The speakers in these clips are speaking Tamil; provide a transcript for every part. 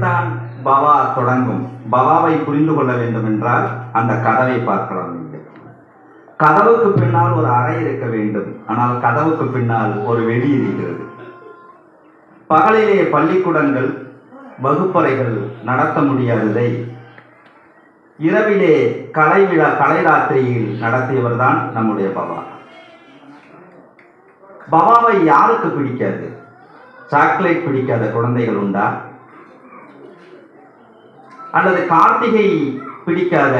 தான் பவா தொடங்கும். பவாவை புரிந்து கொள்ள வேண்டும் என்றால் அந்த கதவை பார்க்கலாம் நீங்கள். கதவுக்கு பின்னால் ஒரு அறை இருக்க வேண்டும். ஆனால் கதவுக்கு பின்னால் ஒரு வெளி இருக்கிறது. பகலிலே பள்ளிக்கூடங்கள் வகுப்பறைகள் நடத்த முடியாததை இரவிலே கலை விழா கலை ராத்திரியில் நடத்தியவர் தான் நம்முடைய பவா. பவாவை யாருக்கு பிடிக்காது? சாக்லேட் பிடிக்காத குழந்தைகள் உண்டா? அல்லது கார்த்திகை பிடிக்காத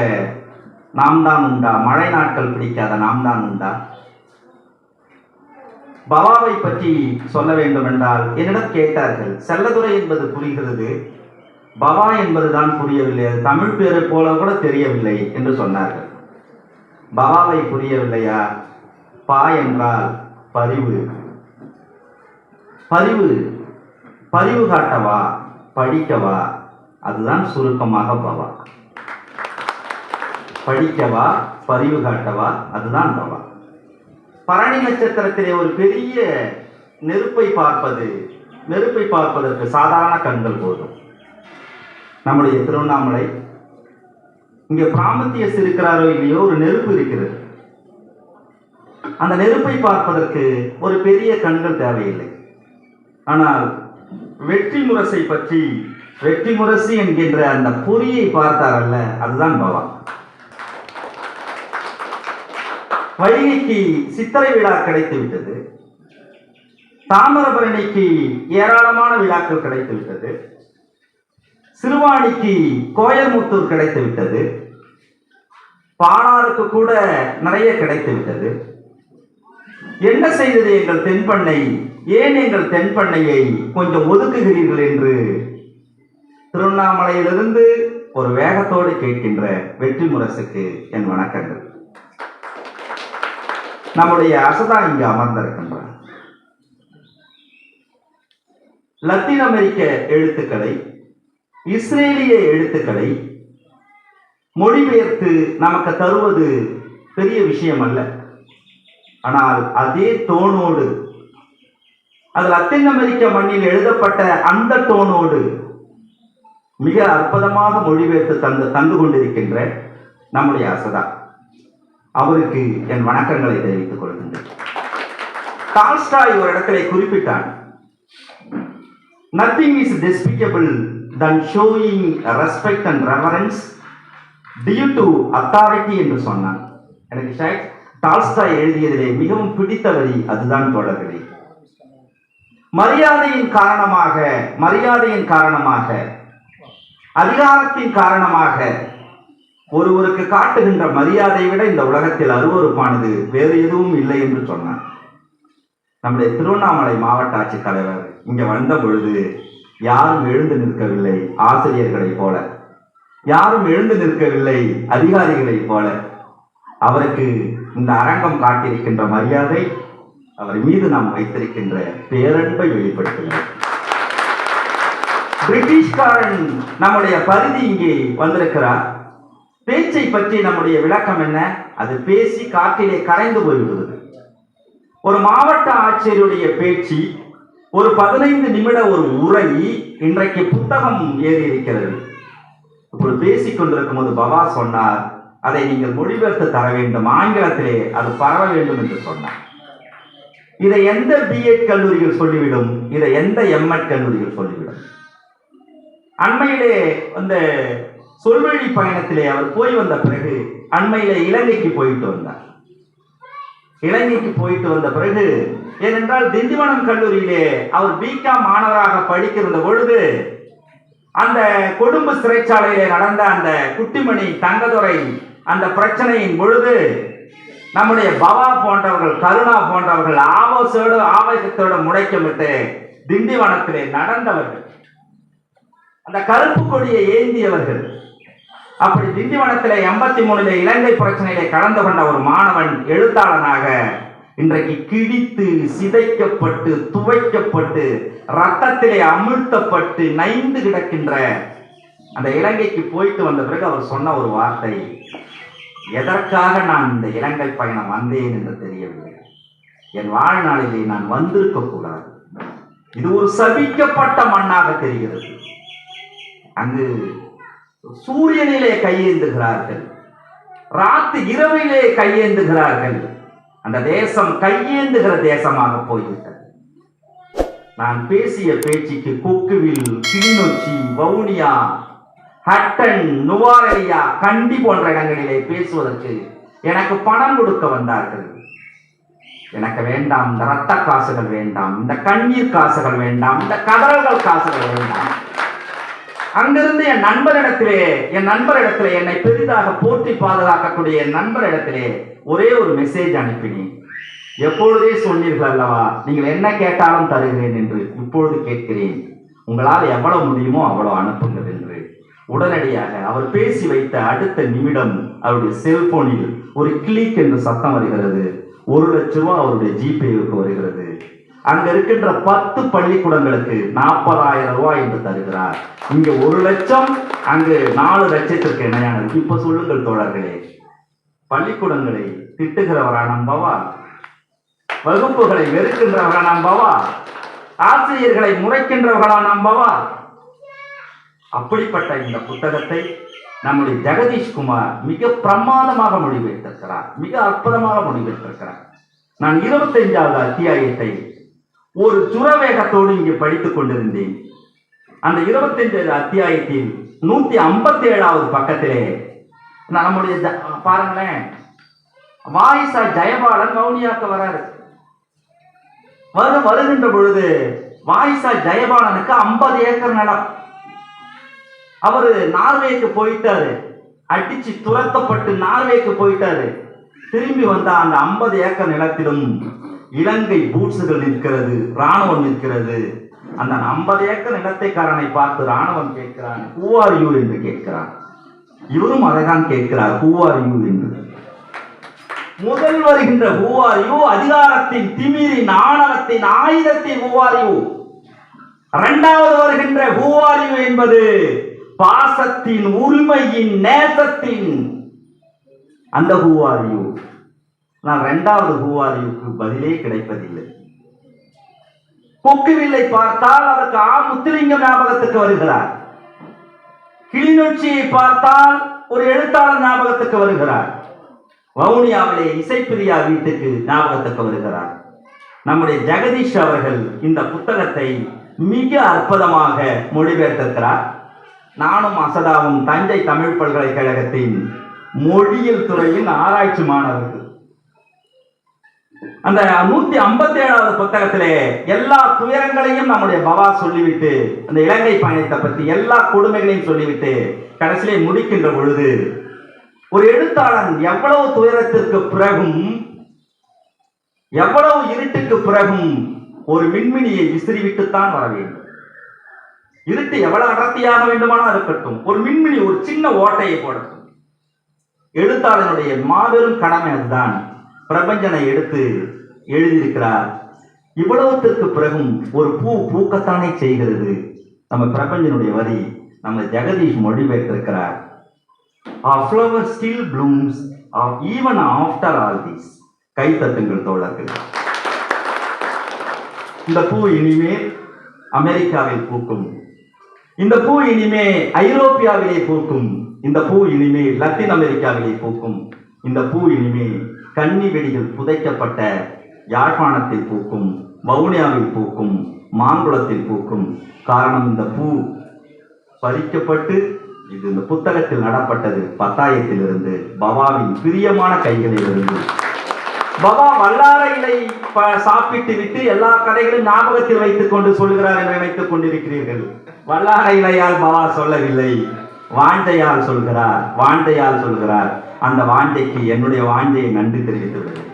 நாம் தான் உண்டா? மழை நாட்கள் பிடிக்காத நாம் தான் உண்டா? பவாவை பற்றி சொல்ல வேண்டும் என்றால் என்னிடம் கேட்டார்கள். செல்லதுரை என்பது புரிகிறது. பவா என்பதுதான் புரியவில்லை. அது தமிழ் பேரை போல கூட தெரியவில்லை என்று சொன்னார்கள். பவாவை புரியவில்லையா? பா என்றால் பதிவு பதிவு பதிவு காட்டவா? படிக்கவா? அதுதான் சுருக்கமாக பவா. படிக்கவா பரிவு காட்டவா அதுதான் பவா. பரணி நட்சத்திரத்திலே ஒரு பெரிய நெருப்பை பார்ப்பது நெருப்பை பார்ப்பதற்கு சாதாரண கண்கள் போதும். நம்முடைய திருவண்ணாமலை இங்கே பிராமத்தியஸ் இருக்கிறாரோ இல்லையோ ஒரு நெருப்பு இருக்கிறது. அந்த நெருப்பை பார்ப்பதற்கு ஒரு பெரிய கண்கள் தேவையில்லை. ஆனால் வெற்றி முரசை பற்றி வெற்றி முரசு என்கின்ற அந்த பொறியை பார்த்தாரல்ல அதுதான் பவா. வைகைக்கு சித்திரை விழா கிடைத்து விட்டது தாமிரபரணிக்கு ஏராளமான விழாக்கள் கிடைத்து விட்டது சிறுவாணிக்கு கோயமுத்தூர் கிடைத்து விட்டது பாணாருக்கு கூட நிறைய கிடைத்து விட்டது என்ன செய்தது எங்கள் தென்பண்ணை? ஏன் எங்கள் தென்பண்ணையை கொஞ்சம் ஒதுக்குகிறீர்கள் என்று திருவண்ணாமலையிலிருந்து ஒரு வேகத்தோடு கேட்கின்ற வெற்றி முரசுக்கு என் வணக்கங்கள். நம்முடைய அசதா இங்கு அமர்ந்திருக்கின்றார் லத்தீன் அமெரிக்க எழுத்துக்களை இஸ்ரேலிய எழுத்துக்களை மொழிபெயர்த்து நமக்கு தருவது பெரிய விஷயம் அல்ல ஆனால் அதே தோணோடு அது லத்தீன் அமெரிக்க மண்ணில் எழுதப்பட்ட அந்த டோனோடு மிக அற்புதமாக மொழிபெயர்த்து தந்து தந்து கொண்டிருக்கின்ற நம்முடைய அசதா. அவருக்கு என் வணக்கங்களை தெரிவித்துக் கொள்கின்றேன். டால்ஸ்டாய் ஒரு இடத்திலே குறிப்பிட்டான் nothing is despicable than showing respect and reverence due to authority என்று சொன்னான் எனக்கு ஷாய் டால்ஸ்டாய் எழுதியதிலே மிகவும் பிடித்த வரி அதுதான் தோழர்களே. மரியாதையின் காரணமாக மரியாதையின் காரணமாக அதிகாரத்தின் காரணமாக ஒருவருக்கு காட்டுகின்ற மரியாதையை விட இந்த உலகத்தில் அருவறுப்பானது வேறு எதுவும் இல்லை என்று சொன்னார். நம்முடைய திருவண்ணாமலை மாவட்ட ஆட்சித்தலைவர் இங்க வந்த பொழுது யாரும் எழுந்து நிற்கவில்லை ஆசிரியர்களைப் போல. யாரும் எழுந்து நிற்கவில்லை அதிகாரிகளைப் போல. அவருக்கு இந்த அரங்கம் காட்டியிருக்கின்ற மரியாதை அவர் மீது நாம் வைத்திருக்கின்ற பேரன்பை வெளிப்படுத்துகிறோம் பிரிட்டிஷ்காரன் நம்முடைய பரிதி இங்கே வந்திருக்கிறார் பேச்சை பற்றி நம்முடைய விளக்கம் என்ன? அது பேசி காற்றிலே கரைந்து போய்விடுவது ஒரு மாவட்ட ஆட்சியருடைய பேச்சு ஒரு பதினைந்து நிமிட ஒரு உரை இன்றைக்கு புத்தகம் ஏறி இருக்கிறது இப்போ பேசிக் கொண்டிருக்கும் போது பவா சொன்னார் அதை நீங்கள் மொழிபெயர்த்து தர வேண்டும். ஆங்கிலத்திலே அது பரவ வேண்டும் என்று சொன்னார். இதை எந்த பிஎட் கல்லூரிகள் சொல்லிவிடும்? இதை எந்த எம்எட் கல்லூரிகள் சொல்லிவிடும்? அண்மையிலே அந்த சொல்வழி பயணத்திலே அவர் போய் வந்த பிறகு அண்மையிலே இலங்கைக்கு போயிட்டு வந்தார். இலங்கைக்கு போயிட்டு வந்த பிறகு ஏனென்றால் திண்டிவனம் கல்லூரியிலே அவர் பிகாம் மாணவராக படிக்கிற பொழுது அந்த கொடும்பு சிறைச்சாலையிலே நடந்த அந்த குட்டிமணி தங்கதுரை அந்த பிரச்சனையின் பொழுது நம்முடைய பவா போன்றவர்கள் கருணா போன்றவர்கள் ஆவோசோடு ஆவேசத்தோடு முடைக்கமிட்டு திண்டிவனத்திலே நடந்தவர்கள். அந்த கருப்பு கொடியை ஏந்தியவர்கள். அப்படி திண்டிவனத்தில் எண்பத்தி மூணுல இலங்கை பிரச்சனையிலே கலந்து கொண்ட ஒரு மாணவன் எழுத்தாளனாக இன்றைக்கு கிழித்து சிதைக்கப்பட்டு துவைக்கப்பட்டு ரத்தத்திலே அமிழ்த்தப்பட்டு நைந்து கிடக்கின்ற அந்த இலங்கைக்கு போயிட்டு வந்த பிறகு அவர் சொன்ன ஒரு வார்த்தை எதற்காக நான் இந்த இலங்கை பயணம் வந்தேன் என்று தெரியவில்லை. என் வாழ்நாளிலே நான் வந்திருக்க கூடாது இது ஒரு சபிக்கப்பட்ட மண்ணாக தெரிகிறது. அங்கு சூரியனிலே கையேந்துகிறார்கள். ராத்து இரவிலே கையேந்துகிறார்கள். அந்த தேசம் கையேந்துகிற தேசமாக போய்விட்டது. நான் பேசிய பேச்சுக்கு கொக்குவில் கிளிநொச்சி வவுனியா ஹட்டன் நுவாரலியா கண்டி போன்ற இடங்களிலே பேசுவதற்கு எனக்கு பணம் கொடுக்க வந்தார்கள். எனக்கு வேண்டாம் இந்த ரத்த காசுகள் வேண்டாம் இந்த கண்ணீர் காசுகள் வேண்டாம் இந்த கதறல்கள் காசுகள் வேண்டாம். அங்கிருந்து என் நண்பரிடத்திலே என் நண்பரிடத்திலே என்னை பெரிதாக போற்றி பாதுகாக்கக்கூடிய என் நண்பரிடத்திலே ஒரே ஒரு மெசேஜ் அனுப்பினேன். எப்பொழுதே சொன்னீர்கள் அல்லவா நீங்கள் என்ன கேட்டாலும் தருகிறேன் என்று இப்பொழுது கேட்கிறேன். உங்களால் எவ்வளவு முடியுமோ அவ்வளவு அனுப்புங்கள் என்று. உடனடியாக அவர் பேசி வைத்த அடுத்த நிமிடம் அவருடைய செல்போனில் ஒரு கிளிக் என்று சத்தம் வருகிறது. ஒரு லட்ச ரூபா அவருடைய ஜிபேவுக்கு வருகிறது. அங்க இருக்கின்ற பத்து பள்ளிக்கூடங்களுக்கு நாற்பதாயிரம் ரூபாய் என்று தருகிறார். இங்க ஒரு லட்சம் அங்கு நாலு லட்சத்திற்கு இணையானது. இப்ப சொல்லுங்கள் தோழர்களே பள்ளிக்கூடங்களை திட்டுகிறவரா நம்பவா வகுப்புகளை வெறுக்கின்றவர்களா நம்பவா ஆசிரியர்களை முறைக்கின்றவர்களா நம்பவா அப்படிப்பட்ட இந்த புத்தகத்தை நம்முடைய ஜெகதீஷ்குமார் மிக பிரமாதமாக மொழிபெயர்த்திருக்கிறார். மிக அற்புதமாக மொழிபெயர்த்திருக்கிறார். நான் இருபத்தைந்தாவது அத்தியாயத்தை ஒரு சுரவேகத்தோடு இங்கே படித்துக் கொண்டிருந்தேன். அந்த இருபத்தஞ்சு அத்தியாயத்தின் நூத்தி ஐம்பத்தி ஏழாவது பக்கத்திலே நம்முடைய பாருங்களேன் வாயிசா ஜெயபாலன் மௌனியாக்க வராரு. வரு வருகின்ற பொழுது வாயிசா ஜெயபாலனுக்கு ஐம்பது ஏக்கர் நிலம். அவரு நார்வேக்கு போயிட்டாரு. அடிச்சு துரத்தப்பட்டு நார்வேக்கு போயிட்டாரு. திரும்பி வந்த அந்த ஐம்பது ஏக்கர் நிலத்திலும் இலங்கை பூட்ஸுகள் நிற்கிறது ராணுவம் நிற்கிறது. அந்த ஐம்பது ஏக்கர் நிலத்தைக்காரனை பார்த்து ராணுவம் கேட்கிறான் பூவாரியூர் என்று கேட்கிறான். இவரும் அதைதான் கேட்கிறார் who are என்று. முதல் வருகின்ற who அதிகாரத்தின் திமிரின் ஆணவத்தின் ஆயுதத்தின் who are இரண்டாவது வருகின்ற who are என்பது பாசத்தின் உரிமையின் நேசத்தின் அந்த பூவாரியூ நான் இரண்டாவது பூவாதிவுக்கு பதிலே கிடைப்பதில்லை. கொக்குவில்லை பார்த்தால் அவருக்கு ஆ முத்துலிங்கம் ஞாபகத்துக்கு வருகிறார். கிளிநொச்சியை பார்த்தால் ஒரு எழுத்தாளர் ஞாபகத்துக்கு வருகிறார். வவுனியாவிலே இசைப்பிரியா வீட்டுக்கு ஞாபகத்துக்கு வருகிறார். நம்முடைய ஜெகதீஷ் அவர்கள் இந்த புத்தகத்தை மிக அற்புதமாக மொழிபெயர்த்திருக்கிறார். நானும் அசதாவும் தஞ்சை தமிழ் பல்கலைக்கழகத்தின் மொழியியல் துறையின் ஆராய்ச்சி மாணவர்கள். அந்த நூத்தி ஐம்பத்தி ஏழாவது புத்தகத்திலே எல்லா துயரங்களையும் நம்முடைய பவா சொல்லிவிட்டு அந்த இலங்கை பயணத்தை பற்றி எல்லா கொடுமைகளையும் சொல்லிவிட்டு கடைசியிலே முடிக்கின்ற பொழுது ஒரு எழுத்தாளன் எவ்வளவு துயரத்திற்கு பிறகும் எவ்வளவு இருட்டுக்கு பிறகும் ஒரு மின்மினியை விசிறிவிட்டுத்தான் வர வேண்டும். இருட்டு எவ்வளவு அடர்த்தியாக வேண்டுமானால் இருக்கட்டும் ஒரு மின்மினி ஒரு சின்ன ஓட்டையை போடட்டும். எழுத்தாளனுடைய மாபெரும் கடமை அதுதான். பிரபஞ்சனை எடுத்து எழுதியிருக்கிறார். இவ்வளவுத்திற்கு பிறகும் ஒரு பூ பூக்கத்தானே செய்கிறது. நம்ம பிரபஞ்சனுடைய வரி நம்ம ஜெகதீஷ் மொழிபெயர்த்திருக்கிறார். A flower still blooms uh, even after all this. கை தட்டுங்கள் தோழர்கள். இந்த பூ இனிமேல் அமெரிக்காவில் பூக்கும். இந்த பூ இனிமே ஐரோப்பியாவிலே பூக்கும். இந்த பூ இனிமே லத்தீன் அமெரிக்காவிலே பூக்கும். இந்த பூ இனிமே கன்னி வெடிகள் புதைக்கப்பட்ட யாழ்ப்பாணத்தில் பூக்கும் வவுனியாவில் பூக்கும் மாங்குளத்தில் பூக்கும் காரணம் இந்த பூ பறிக்கப்பட்டு இது இந்த புத்தகத்தில் நடப்பட்டது. பத்தாயத்திலிருந்து பவாவின் பிரியமான கைகளிலிருந்து. பவா வல்லார இலை ப- சாப்பிட்டு விட்டு எல்லா கதைகளும் ஞாபகத்தில் வைத்துக் கொண்டு சொல்கிறார் என்று நினைத்துக் கொண்டிருக்கிறீர்கள். வல்லார இலையால் பவா சொல்லவில்லை. வாஞ்சையால் சொல்கிறார் வாஞ்சையால் சொல்கிறார். அந்த வாஞ்சைக்கு என்னுடைய வாஞ்சையை நன்றி தெரிவித்து விடுகிறேன்